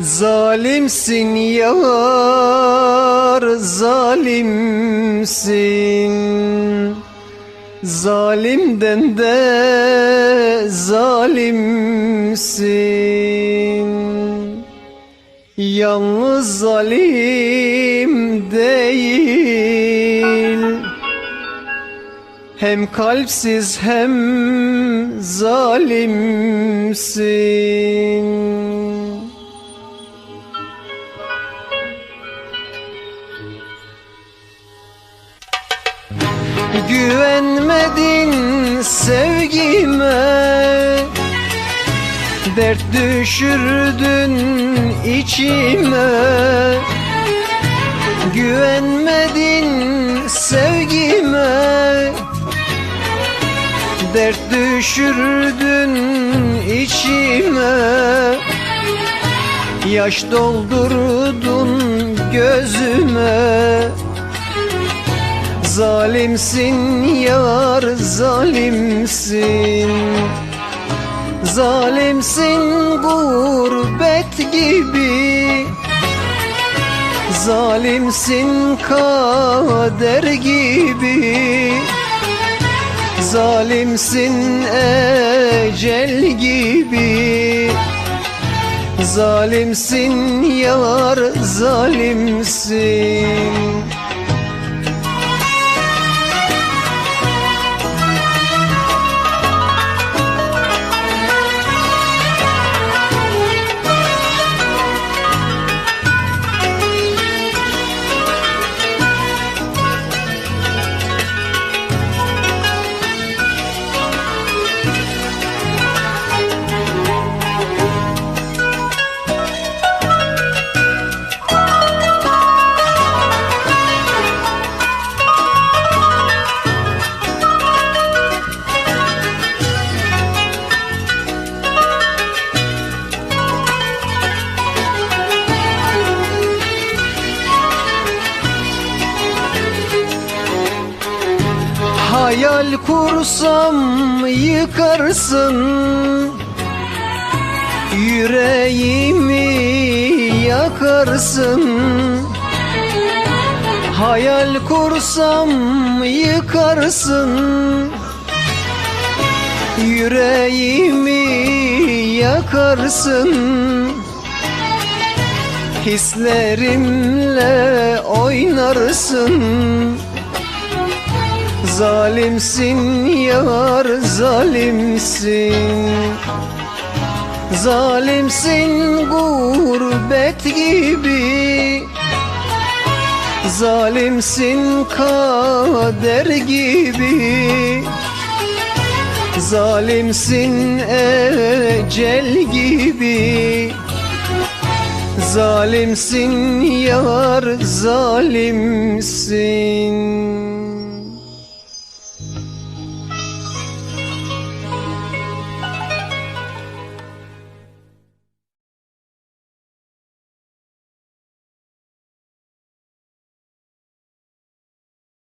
Zalimsin yar zalimsin. Zalimden de zalimsin. Yalnız zalim değil. Hem kalpsiz hem zalimsin Güvenmedin sevgime. Dert düşürdün içime. Güvenmedin sevgime. Dert düşürdün içime. Yaş doldurdun gözüme Zalimsin yar zalimsin. Zalimsin gurbet gibi. Zalimsin kader gibi. Zalimsin ecel gibi. Zalimsin yar zalimsin Hayal kursam yıkarsın. Yüreğimi yakarsın. Hayal kursam yıkarsın. Yüreğimi yakarsın. Hislerimle oynarsın Zalimsin yar zalimsin. Zalimsin gurbet gibi. Zalimsin kader gibi. Zalimsin ecel gibi. Zalimsin yar zalimsin